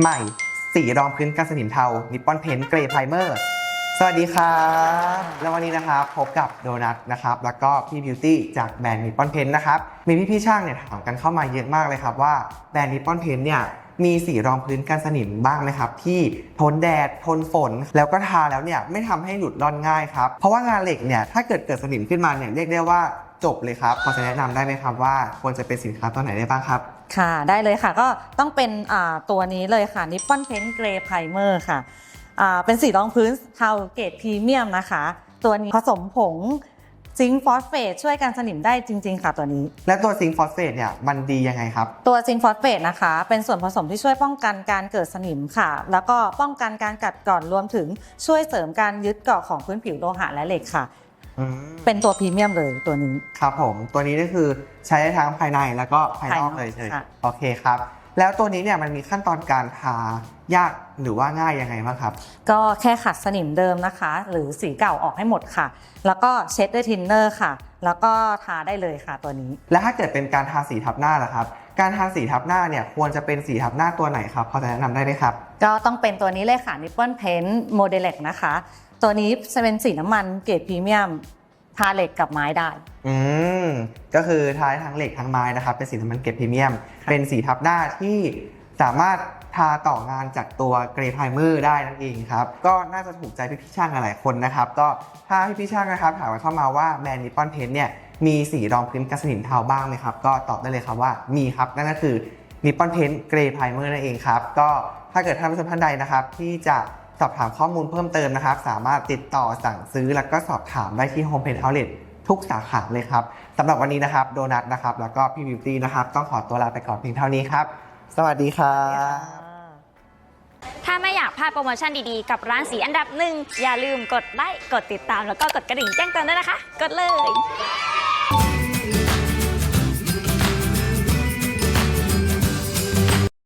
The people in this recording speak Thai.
ใหม่ สีรองพื้นกันสนิมเทา นิปปอนเพนเกรย์ไพรเมอร์ สวัสดีครับแล้ววันนี้นะครับพบกับโดนัทนะครับ แล้วก็พี่บิวตี้จากแบรนด์นิปปอนเพนนะครับ มีพี่ๆช่างเนี่ยถามกันเข้ามาเยอะมากเลยครับว่าแบรนด์นิปปอนเพนเนี่ย มีสีรองพื้นกันสนิมบ้างไหมครับ ที่ทนแดดทนฝน แล้วก็ทาแล้วเนี่ยไม่ทำให้หลุดร่อนง่ายครับ เพราะว่างานเหล็กเนี่ยถ้าเกิดเกิดสนิมขึ้นมาเนี่ยเรียกได้ว่าจบเลยครับพอจะแนะนำได้ไหมครับว่าควรจะเป็นสินค้าตัวไหนได้บ้างครับ ค่ะได้เลยค่ะก็ต้องเป็นตัวนี้เลยค่ะ Nippon Paint Gray Primer ค่ะเป็นสีรองพื้นเทาเกรดพรีเมียมนะคะ ตัวนี้ผสมผง ซิงค์ฟอสเฟตช่วยกันสนิมได้จริง ๆ ค่ะตัวนี้ และตัวซิงค์ฟอสเฟตเนี่ยมันดียังไงครับ ตัวซิงค์ฟอสเฟตนะคะ เป็นส่วนผสมที่ช่วยป้องกันการเกิดสนิมค่ะ แล้วก็ป้องกันการกัดกร่อนรวมถึงช่วยเสริมการยึดเกาะของพื้นผิวโลหะและเหล็กค่ะอืมเป็นตัวพรีเมียมเลยตัวนี้ ครับผม ตัวนี้ก็คือใช้ได้ทั้งภายในแล้วก็ภายนอกภายนอกเลยเลยค่ะโอเคครับ แล้วตัวนี้เนี่ยมันมีขั้นตอนการทายากหรือว่าง่ายยังไงบ้างครับ ก็แค่ขัดสนิมเดิมนะคะ หรือสีเก่าออกให้หมดค่ะ แล้วก็เช็ดด้วยทินเนอร์ค่ะ แล้วก็ทาได้เลยค่ะตัวนี้ และถ้าเกิดเป็นการทาสีทับหน้าล่ะครับ การทาสีทับหน้าเนี่ยควรจะเป็นสีทับหน้าตัวไหนครับพอจะแนะนำได้ไหมครับ ก็ต้องเป็นตัวนี้เลยค่ะ Nippon Paint Modelex นะคะ ตัวนี้จะเป็นสีน้ำมันเกรดพรีเมียม ทาเหล็กกับไม้ได้ อืมก็คือทาได้ทั้งเหล็กทั้งไม้นะครับ เป็นสีน้ำมันเกรดพรีเมียมค่ะเป็นสีทับหน้าที่สามารถทาต่องานจากตัวเกรย์ไพรเมอร์ได้นั่นเองครับ ก็น่าจะถูกใจพี่ๆช่างหลายๆคนนะครับ ก็ถ้าพี่ๆช่างนะครับถามเข้ามาว่าแบรนด์นิปปอนเพนเนี่ยมีสีรองพื้นกันสนิมเทาบ้างไหมครับ ก็ตอบได้เลยครับว่ามีครับนั่นก็คือนิปปอนเพนเกรย์ไพรเมอร์นั่นเองครับก็ถ้าเกิดท่านผู้ชมท่านใดนะครับที่จะ สอบถามข้อมูลเพิ่มเติมนะครับ สามารถติดต่อสั่งซื้อแล้วก็สอบถามได้ที่ Home Page Outlet ทุกสาขาเลยครับสำหรับวันนี้นะครับโดนัทนะครับแล้วก็พี่บิวตี้นะครับ ต้องขอตัวลาไปก่อนเพียงเท่านี้ครับ สวัสดีครับถ้าไม่อยากพลาดโปรโมชั่นดีๆ กับร้านสีอันดับหนึ่งอย่าลืมกดไลค์กดติดตามแล้วก็กดกระดิ่งแจ้งเตือนด้วยนะคะ กดเลย